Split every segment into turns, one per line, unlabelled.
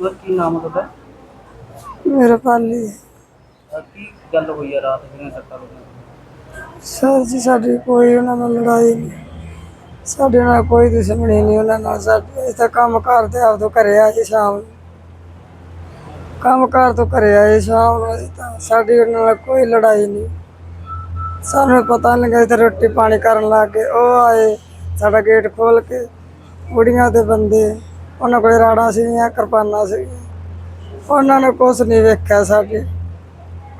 ਹੋਰ ਕੀ ਨਾਮ ਹੈ ਤੁਹਾਡਾ?
ਮੇਰਾ ਪਾਲੀ
ਅਹ ਕੀ ਗੱਲ ਹੋਈ ਹੈ ਰਾਤ ਜਿਹੜੀਆਂ ਸੱਟਾਂ ਲੱਗੀਆਂ?
ਸਰ ਜੀ ਸਾਡੀ ਕੋਈ ਉਹਨਾਂ ਨਾਲ ਲੜਾਈ ਨਹੀਂ। ਸਾਡੇ ਨਾਲ ਕੋਈ ਦੁਸ਼ਮਣੀ ਨਹੀਂ ਉਹਨਾਂ ਨਾਲ। ਸਾਡੇ ਅਸੀਂ ਤਾਂ ਕੰਮ ਕਰਦੇ ਆਪ ਤੋਂ ਘਰੇ ਆਏ ਸ਼ਾਮ ਨੂੰ। ਕੰਮ ਕਾਰ ਤੋਂ ਘਰੇ ਆਏ ਸ਼ਾਮ ਨੂੰ ਅਸੀਂ ਤਾਂ ਸਾਡੀ ਉਹਨਾਂ ਨਾਲ ਕੋਈ ਲੜਾਈ ਨਹੀਂ। ਸਾਨੂੰ ਪਤਾ ਨਹੀਂ ਲੱਗਾ ਤੇ ਰੋਟੀ ਪਾਣੀ ਕਰਨ ਲੱਗ ਗਏ। ਉਹ ਆਏ ਸਾਡਾ ਗੇਟ ਖੋਲ ਕੇ ਬੁੜੀਆਂ ਦੇ ਬੰਦੇ ਉਹਨਾਂ ਕੋਲ ਰਾੜਾ ਸੀਗੀਆਂ ਕਿਰਪਾਨਾਂ ਸੀਗੀਆਂ। ਉਹਨਾਂ ਨੇ ਕੁਛ ਨਹੀਂ ਵੇਖਿਆ ਸਾਡੇ।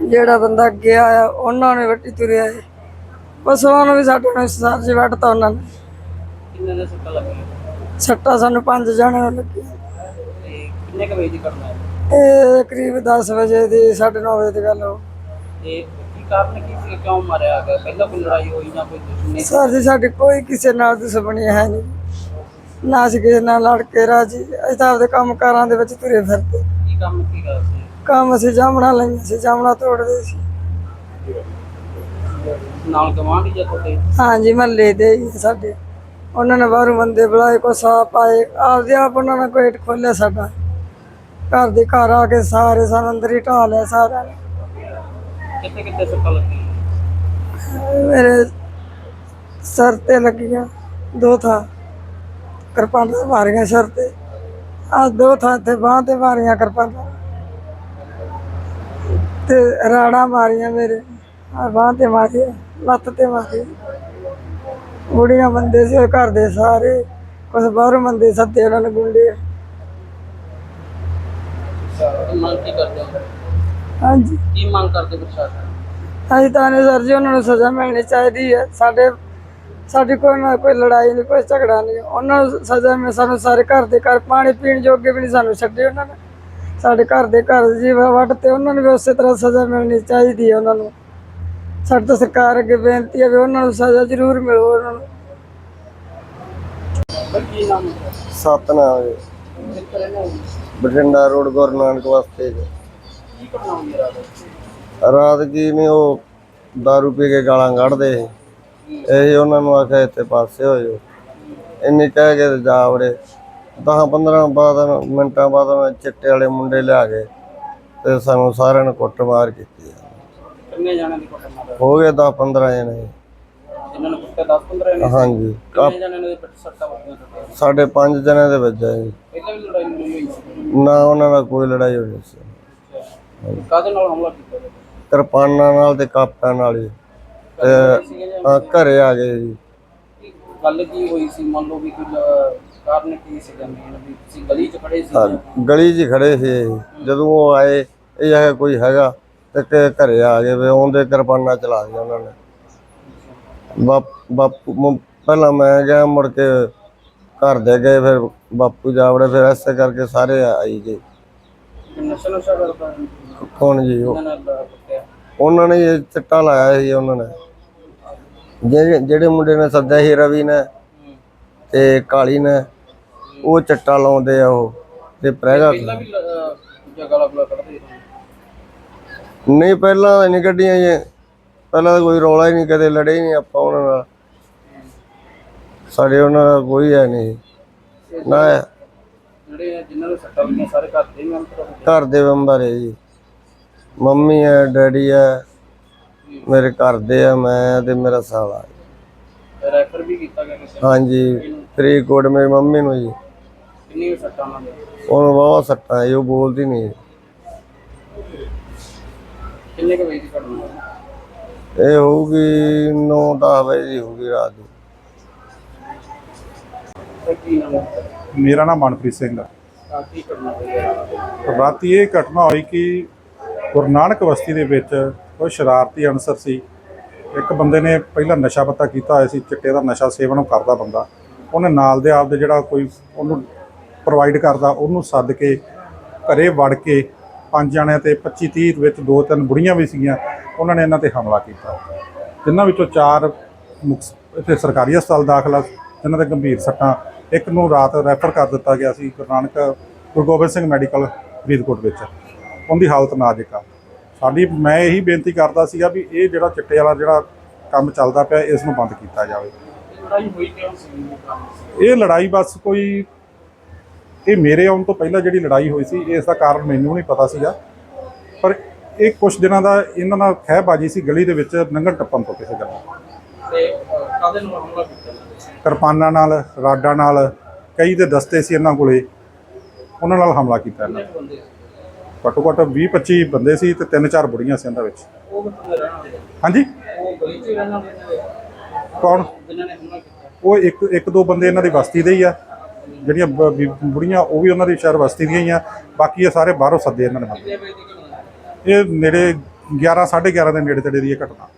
ਜਿਹੜਾ ਬੰਦਾ ਅੱਗੇ ਆਇਆ ਉਹਨਾਂ ਨੇ ਵੱਟੀ ਤੁਰਿਆ ਏ। ਪਸ਼ੂਆਂ ਨੂੰ ਵੀ ਸਾਡੇ ਨੂੰ ਸਰ ਜੀ ਵੱਢਤਾ ਉਹਨਾਂ ਨੇ।
ਕਿੰਨੇ ਦੇ ਸੱਟਾਂ ਲੱਗੀਆਂ?
ਸੱਟਾਂ ਸਾਨੂੰ ਪੰਜ ਜਣੇ ਨੂੰ ਲੱਗੀਆਂ
ਕਿੰਨੇ ਕੁ ਵਜੇ ਦੀ ਘਟਨਾ ਹੈ?
ਇਹ ਕਰੀਬ 10 ਵਜੇ ਦੀ 9:30 ਵਜੇ ਦੀ ਗੱਲ ਹੋ
ਕੀ ਕਾਰਨ ਕੀ ਸੀ? ਕਿਉਂ ਮਾਰਿਆ ਗਿਆ? ਪਹਿਲਾਂ ਕੋਈ ਲੜਾਈ ਹੋਈ ਜਾਂ ਕੋਈ ਦੁਸ਼ਮਣੀ
ਸਰ ਜੀ ਸਾਡੀ ਕੋਈ ਕਿਸੇ ਨਾਲ ਦੁਸ਼ਮਣੀ ਹੈ ਨਹੀਂ। ਨਾ ਅਸੀਂ ਕਿਸੇ ਨਾਲ ਲੜ ਕੇ ਰਾਜੀ ਅਸੀਂ ਤਾਂ ਆਪਦੇ ਕੰਮ ਕਾਰਾਂ ਦੇ ਵਿੱਚ ਤੁਰੇ ਫਿਰਦੇ।
ਕੀ ਕੰਮ ਕੀ ਕਰ ਸੀ?
ਕੰਮ ਅਸੀਂ ਜਾਮਣਾ ਲਈਆਂ ਸੀ ਜਾਮਣਾ ਤੋੜਦੇ ਸੀ।
ਨਾਲ ਗਵਾਂਢੀ ਜਾਂ ਤੁਹਾਡੇ?
ਹਾਂਜੀ ਮਹੱਲੇ ਦੇ ਹੀ ਆ ਸਾਡੇ। ਉਹਨਾਂ ਨੇ ਬਾਹਰੋਂ ਬੰਦੇ ਬੁਲਾਏ ਕੋ ਸਾਪ ਆਏ ਆਪਦੇ ਆਪ ਉਹਨਾਂ ਨੇ ਗੇਟ ਖੋਲਿਆ ਸਾਡਾ। ਘਰ ਦੇ ਘਰ ਆ ਕੇ ਸਾਰੇ ਸਾਨੂੰ ਅੰਦਰ ਹੀ ਢਾ ਲਿਆ ਸਾਰਿਆਂ ਨੇ।
ਕਿੱਥੇ ਕਿੱਥੇ ਸੱਟਾਂ ਲੱਗੀਆਂ?
ਮੇਰੇ ਸਰ ਤੇ ਲੱਗੀਆਂ ਦੋ ਥਾਂ। ਕਿਰਪਾਨਾਂ ਮਾਰੀਆਂ ਸਰ ਤੇ। ਆ ਦੋ ਥਾਂ ਤੇ ਬਾਂਹ ਤੇ ਮਾਰੀਆਂ ਕਿਰਪਾਨਾਂ। ਤੇ ਰਾੜਾ ਮਾਰੀਆਂ ਮੇਰੇ। ਆ ਬਾਂਹ ਤੇ ਮਾਰੀਆਂ ਲੱਤ ਤੇ ਮਾਰੀਆਂ। ਬੁੜੀਆਂ ਬੰਦੇ ਸੀ ਘਰ ਦੇ ਸਾਰੇ। ਕੁਝ ਬਾਹਰੋਂ ਬੰਦੇ ਸੱਦੇ ਉਹਨਾਂ ਨੇ ਗੁੰਡੇ।
ਮੰਗ ਕੀ ਕਰਦੇ ਹੋ?
ਹਾਂਜੀ।
ਕੀ ਮੰਗ ਕਰਦੇ ਪ੍ਰਸ਼ਾਸਨ?
ਅਸੀਂ ਤਾਂ ਨੇ ਸਰ ਜੀ ਉਹਨਾਂ ਨੂੰ ਸਜ਼ਾ ਮਿਲਣੀ ਚਾਹੀਦੀ ਹੈ। ਸਾਡੇ ਸਾਡੀ ਕੋਈ ਨਾ ਕੋਈ ਲੜਾਈ ਨਹੀਂ ਕੋਈ ਝਗੜਾ ਨਹੀਂ। ਉਹਨਾਂ ਨੂੰ ਸਜ਼ਾ ਮਿਲ ਸਾਨੂੰ ਸਾਰੇ ਘਰ ਦੇ ਘਰ ਪਾਣੀ ਪੀਣ ਜੋਗੇ ਵੀ ਨਹੀਂ ਸਾਨੂੰ ਛੱਡੇ ਉਹਨਾਂ ਨੇ। ਸਾਡੇ ਘਰ ਦੇ ਘਰ ਜੀ ਵੱਟ ਤੇ ਉਹਨਾਂ ਨੂੰ ਵੀ ਉਸੇ ਤਰ੍ਹਾਂ ਸਜ਼ਾ ਮਿਲਣੀ ਚਾਹੀਦੀ ਹੈ ਉਹਨਾਂ ਨੂੰ। ਸਾਡੀ ਤਾਂ ਸਰਕਾਰ ਅੱਗੇ ਬੇਨਤੀ ਹੈ ਵੀ ਉਹਨਾਂ ਨੂੰ ਸਜ਼ਾ ਜ਼ਰੂਰ ਮਿਲੋ ਉਹਨਾਂ ਨੂੰ।
ਸਤਨਾਮ। ਜੀ ਬਠਿੰਡਾ ਰੋਡ ਗੁਰੂ ਨਾਨਕ ਵਾਸਤੇ ਜੀ।
ਰਾਤ
ਕੀ ਨਹੀਂ ਉਹ दारू ਪੀ ਕੇ ਗਾਲਾਂ ਕੱਢਦੇ। ਇਹ ਉਹਨਾਂ ਨੂੰ ਆਖਿਆ ਇੱਥੇ ਪਾਸੇ ਹੋ ਜਾਓ। ਇੰਨੀ ਕਹਿ ਕੇ ਤੇ ਜਾ ਵੜੇ। 10 15 ਬਾਅਦ ਮਿੰਟਾਂ ਬਾਅਦ ਉਹਨਾਂ ਚਿੱਟੇ ਵਾਲੇ ਮੁੰਡੇ ਲਿਆ ਗਏ ਤੇ ਸਾਨੂੰ ਸਾਰਿਆਂ ਨੂੰ ਕੁੱਟਮਾਰ ਕੀਤੀ
ਕਿੰਨੇ ਜਾਣੇ ਦੀ ਦਾ
ਹੋ ਗਏ 10 15 ਜਣੇ।
ਜਿਨ੍ਹਾਂ ਨੂੰ ਕੁੱਤੇ 10 15 ਨੇ
ਹਾਂਜੀ।
ਕਿੰਨੇ ਜਾਣੇ ਦੇ ਪਿੱਛੇ ਸੱਟਾਂ ਵੱਜੀਆਂ
ਸਾਡੇ ਪੰਜ ਜਣੇ ਦੇ ਵੱਜਾ ਜੀ।
ਪਹਿਲਾਂ ਵੀ ਲੜਾਈ ਲੜੀ ਹੋਈ ਸੀ?
ਨਾ ਉਹਨਾਂ ਨਾਲ ਕੋਈ ਲੜਾਈ ਹੋਈ ਸੀ।
ਕਾਹਦੇ ਨਾਲ ਹਮਲਾ ਕੀਤਾ
ਕਿਰਪਾਨਾਂ ਨਾਲ ਤੇ ਕਾਪਾਂ ਨਾਲ ਹੀ। ਤੇ
ਸੀਗੇ ਜਾਂ
ਹਾਂ, ਘਰੇ ਆ ਗਏ ਜੀ।
ਕੀ ਗੱਲ ਕੀ ਹੋਈ ਸੀ? ਮੰਨ ਲਓ ਵੀ ਕੋਈ ਲ- ਕਾਰਨ ਕੀ ਸੀ ਮੇਨ ਵੀ ਤੁਸੀਂ ਗਲੀ 'ਚ ਖੜੇ ਸੀ
ਹਾਂ, ਗਲੀ 'ਚ ਹੀ ਖੜੇ ਸੀ। ਇਹ। ਜਦੋਂ ਉਹ ਆਏ ਇਹ ਜਿਹਾ ਕੋਈ ਹੈਗਾ ਤੇ ਕਿ ਘਰੇ ਆ ਗਏ ਵੇ ਆਉਂਦੇ ਕਿਰਪਾਨਾਂ ਚਲਾ ਦਿਆ ਉਹਨਾਂ ਨੇ। ਬਾਪ ਬਾਪੂ ਮ- ਪਹਿਲਾਂ ਮੈਂ ਗਿਆ ਮੁੜ ਕੇ ਘਰ ਦੇ ਗਏ ਫਿਰ ਬਾਪੂ ਜਾਵੜੇ ਫਿਰ ਐਸੇ ਕਰਕੇ ਸਾਰੇ ਆਈ ਗਏ।
ਨਸ਼ਾ ਨਸ਼ਾ ਕਰਦਾ
ਕੌਣ ਜੀ ਉਹ?
ਉਹਨਾਂ ਨਾਲ ਕੁੱਟਿਆ
ਉਹਨਾਂ ਨੇ ਇਹ ਚਿੱਟਾ ਲਾਇਆ ਸੀ ਉਹਨਾਂ ਨੇ। ਜਿਹੜੇ ਜਿਹੜੇ ਮੁੰਡੇ ਨੇ ਸੱਦਿਆ ਸੀ ਰਵੀ ਨੇ ਤੇ ਕਾਲੀ ਨੇ ਉਹ ਚਿੱਟਾ ਲਾਉਂਦੇ ਆ ਉਹ ਤੇ ਪ੍ਰੈਗਾ ਨਹੀਂ ਪਹਿਲਾਂ ਨਹੀਂ ਕੱਢੀਆਂ ਜੀ। ਪਹਿਲਾਂ ਤਾਂ ਕੋਈ ਰੌਲਾ ਹੀ ਨਹੀਂ ਕਦੇ ਲੜੇ ਨਹੀਂ ਆਪਾਂ ਉਹਨਾਂ ਨਾਲ। ਸਾਡੇ ਉਹਨਾਂ ਦਾ ਕੋਈ ਹੈ ਨਹੀਂ। ਨਾ।
ਜਿਹੜੇ ਜਿਨ੍ਹਾਂ ਨੂੰ ਸੱਟਾਂ ਲੱਗੀਆਂ ਸਾਰੇ ਘਰ ਦੇ ਅੰਤਰ
ਘਰ ਦੇ ਮੈਂਬਰ ਹੈ ਜੀ। ਮੰਮੀ ਹੈ ਡੈਡੀ ਹੈ ਮੇਰੇ ਘਰ ਦੇ ਆ ਮੈਂ ਤੇ ਮੇਰਾ ਸਾਲਾ
ਰੈਫਰ ਵੀ ਕੀਤਾ ਗਿਆ ਕਿਸੇ ਨੂੰ।
ਹਾਂਜੀ ਫਰੀਦਕੋਟ ਮੇਰੀ ਮੰਮੀ ਨੂੰ ਜੀ
ਕਿੰਨੀ ਸੱਟਾਂ ਨਾਲ
ਉਹਨੂੰ ਬਹੁਤ ਸੱਟਾਂ ਜੀ ਉਹ ਬੋਲਦੀ ਨਹੀਂ
ਕਿੰਨੇ ਕੁ ਵਜੇ ਦੀ ਘਟਨਾ ਹੈ?
ਇਹ ਹੋਊਗੀ 9-10 ਵਜੇ ਦੀ ਹੋਊਗੀ ਰਾਤ ਦੀ
ਤੇ ਕੀ ਨਾਮ ਹੈ?
ਮੇਰਾ ਨਾਮ ਮਨਪ੍ਰੀਤ ਸਿੰਘ ਆ
ਤਾਂ ਕੀ ਘਟਨਾ ਹੋਈ ਹੈ? ਰਾਤੀ
ਇਹ ਘਟਨਾ ਹੋਈ ਕਿ ਗੁਰੂ ਨਾਨਕ ਬਸਤੀ ਦੇ ਵਿੱਚ ਕੋਈ ਸ਼ਰਾਰਤੀ ਅਨਸਰ ਸੀ। ਇੱਕ ਬੰਦੇ ਨੇ ਪਹਿਲਾਂ ਨਸ਼ਾ ਪੱਤਾ ਕੀਤਾ ਹੋਇਆ ਸੀ, ਚਿੱਟੇ ਦਾ ਨਸ਼ਾ ਸੇਵਨ ਕਰਦਾ ਬੰਦਾ। ਉਹਨੇ ਨਾਲ ਦੇ ਆਪ ਦੇ ਜਿਹੜਾ ਕੋਈ ਉਹਨੂੰ ਪ੍ਰੋਵਾਈਡ ਕਰਦਾ, ਉਹਨੂੰ ਸੱਦ ਕੇ ਘਰੇ ਵੜ ਕੇ ਪੰਜ ਜਣਿਆਂ ਤੇ 25 30 ਵਿੱਚ ਦੋ ਤਿੰਨ ਬੁੜੀਆਂ ਵੀ ਸੀਗੀਆਂ, ਉਹਨਾਂ ਨੇ ਇਹਨਾਂ ਤੇ ਹਮਲਾ ਕੀਤਾ। ਜਿਨ੍ਹਾਂ ਵਿੱਚੋਂ ਚਾਰ ਮੁਕਸ- ਇੱਥੇ ਸਰਕਾਰੀ ਹਸਪਤਾਲ ਦਾਖਲਾ ਜਿਨ੍ਹਾਂ ਦੇ ਗੰਭੀਰ ਸੱਟਾਂ। ਇੱਕ ਨੂੰ ਰਾਤ ਰੈਫਰ ਕਰ ਦਿੱਤਾ ਗਿਆ ਸੀ ਗੁਰੂ ਨਾਨਕ, ਗੁਰੂ ਗੋਬਿੰਦ ਸਿੰਘ ਮੈਡੀਕਲ ਫਰੀਦਕੋਟ ਵਿੱਚ। ਉਹਦੀ ਹਾਲਤ ਨਾਜ਼ੁਕ ਆ। ਸਾਡੀ ਮੈਂ ਇਹੀ ਬੇਨਤੀ ਕਰਦਾ ਸੀਗਾ ਵੀ ਇਹ ਜਿਹੜਾ ਚਿੱਟੇ ਵਾਲਾ ਜਿਹੜਾ ਕੰਮ ਚੱਲਦਾ ਪਿਆ ਇਸ ਨੂੰ ਬੰਦ ਕੀਤਾ ਜਾਵੇ।
ਲੜਾਈ ਹੋਈ ਕਿਉਂ ਸੀ? ਇਹ
ਲੜਾਈ ਬਸ ਕੋਈ ਇਹ ਮੇਰੇ ਆਉਣ ਤੋਂ ਪਹਿਲਾਂ ਜਿਹੜੀ ਲੜਾਈ ਹੋਈ ਸੀ ਇਸ ਦਾ ਕਾਰਨ ਮੈਨੂੰ ਨਹੀਂ ਪਤਾ ਸੀਗਾ। ਪਰ ਇਹ ਕੁਝ ਦਿਨਾਂ ਦਾ ਇਹਨਾਂ ਨਾਲ ਖਹਿਬਾਜੀ ਸੀ ਗਲੀ ਦੇ ਵਿੱਚ ਲੰਘਣ ਟੱਪਣ ਤੋਂ ਕਿਸੇ ਗੱਲ
ਤੇ ਹਮਲਾ ਕੀਤਾ ਨੇ?
ਕਿਰਪਾਨਾਂ ਨਾਲ ਰਾਡਾਂ ਨਾਲ ਕਈ ਦੇ ਦਸਤੇ ਸੀ ਇਹਨਾਂ ਕੋਲੇ। ਉਹਨਾਂ ਨਾਲ ਹਮਲਾ ਕੀਤਾ ਇਹਨਾਂ
ਸੀ?
ਘੱਟੋ ਘੱਟ 20 25 ਬੰਦੇ ਸੀ ਤੇ ਤਿੰਨ ਚਾਰ ਬੁੜੀਆਂ ਸੀ ਇਹਨਾਂ ਵਿੱਚ।
ਉਹ ਕਿੱਥੋਂ ਦੇ ਰਹਿਣ ਵਾਲੇ ਆ?
ਹਾਂਜੀ?
ਉਹ ਗਲੀ 'ਚ ਹੀ ਰਹਿਣ ਵਾਲੇ ਨੇ?
ਕੌਣ?
ਜਿਨ੍ਹਾਂ ਨੇ ਹਮਲਾ ਕੀਤਾ।
ਉਹ ਇੱਕ ਇੱਕ ਦੋ ਬੰਦੇ ਇਹਨਾਂ ਦੀ ਬਸਤੀ ਦੇ ਹੀ ਆ। ਜਿਹੜੀਆਂ ਬ- ਬੁੜੀਆਂ ਉਹ ਵੀ ਉਹਨਾਂ ਦੀ ਸ਼ਹਿਰ ਬਸਤੀ ਦੀਆਂ ਹੀ ਆ। ਬਾਕੀ ਇਹ ਸਾਰੇ ਬਾਹਰੋਂ ਸੱਦੇ ਇਹਨਾਂ ਨੇ ਬੰਦੇ।
ਕਿੰਨੇ ਵਜੇ ਦੀ ਘਟਨਾ? ਹੈ?
ਇਹ ਨੇੜੇ 11 11:30 ਦੇ ਨੇੜੇ ਤੇੜੇ ਦੀ ਇਹ ਘਟਨਾ।